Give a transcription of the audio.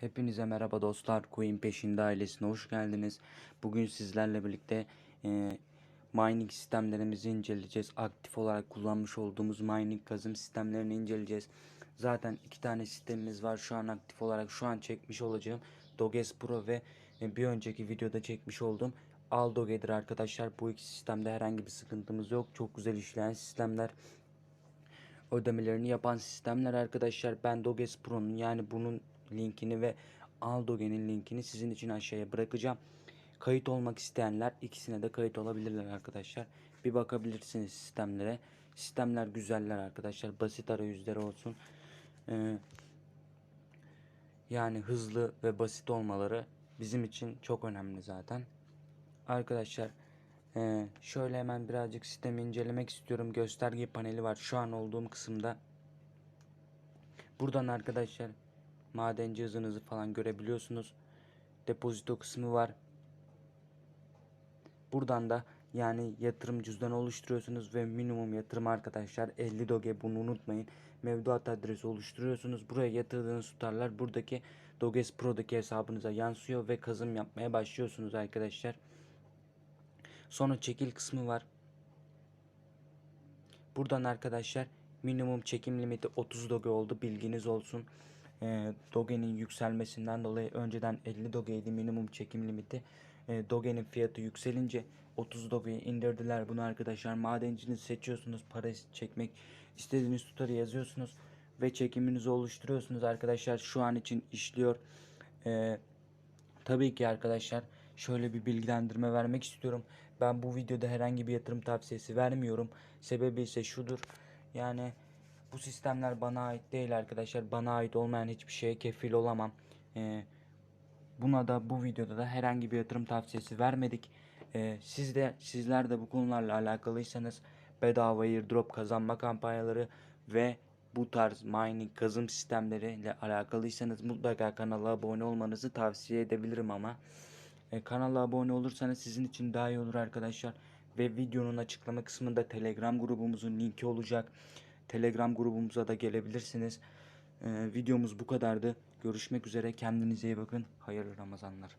Hepinize merhaba dostlar. Coin peşinde ailesine hoş geldiniz. Bugün sizlerle birlikte e, mining sistemlerimizi inceleyeceğiz. Aktif olarak kullanmış olduğumuz mining kazım sistemlerini inceleyeceğiz. Zaten iki tane sistemimiz var şu an aktif olarak. Şu an çekmiş olacağım Doges Pro ve e, bir önceki videoda çekmiş olduğum Aldoge'dir arkadaşlar. Bu iki sistemde herhangi bir sıkıntımız yok. Çok güzel işleyen sistemler ödemelerini yapan sistemler arkadaşlar. Ben Doges Pro'nun yani bunun linkini ve Aldoge'nin linkini sizin için aşağıya bırakacağım. Kayıt olmak isteyenler ikisine de kayıt olabilirler arkadaşlar. Bir bakabilirsiniz sistemlere. Sistemler güzeller arkadaşlar. Basit arayüzleri olsun. Ee, yani hızlı ve basit olmaları bizim için çok önemli zaten. Arkadaşlar ee, şöyle hemen birazcık sistemi incelemek istiyorum. Gösterge paneli var. Şu an olduğum kısımda. Buradan arkadaşlar madenci hızınızı falan görebiliyorsunuz. Depozito kısmı var. Buradan da yani yatırım cüzdanı oluşturuyorsunuz ve minimum yatırım arkadaşlar 50 doge bunu unutmayın. Mevduat adresi oluşturuyorsunuz. Buraya yatırdığınız tutarlar buradaki Doges Pro'daki hesabınıza yansıyor ve kazım yapmaya başlıyorsunuz arkadaşlar. Sonra çekil kısmı var. Buradan arkadaşlar minimum çekim limiti 30 doge oldu bilginiz olsun. E, Doge'nin yükselmesinden dolayı önceden 50 Doge'ydi minimum çekim limiti. E, Doge'nin fiyatı yükselince 30 Doge'yi indirdiler bunu arkadaşlar. Madencinizi seçiyorsunuz para çekmek istediğiniz tutarı yazıyorsunuz ve çekiminizi oluşturuyorsunuz arkadaşlar. Şu an için işliyor. E, tabii ki arkadaşlar şöyle bir bilgilendirme vermek istiyorum. Ben bu videoda herhangi bir yatırım tavsiyesi vermiyorum. Sebebi ise şudur. Yani bu sistemler bana ait değil arkadaşlar. Bana ait olmayan hiçbir şeye kefil olamam. Ee, buna da bu videoda da herhangi bir yatırım tavsiyesi vermedik. Ee, siz de sizler de bu konularla alakalıysanız bedava airdrop kazanma kampanyaları ve bu tarz mining kazım sistemleriyle alakalıysanız mutlaka kanala abone olmanızı tavsiye edebilirim ama e, kanala abone olursanız sizin için daha iyi olur arkadaşlar ve videonun açıklama kısmında Telegram grubumuzun linki olacak. Telegram grubumuza da gelebilirsiniz. Ee, videomuz bu kadardı. Görüşmek üzere. Kendinize iyi bakın. Hayırlı Ramazanlar.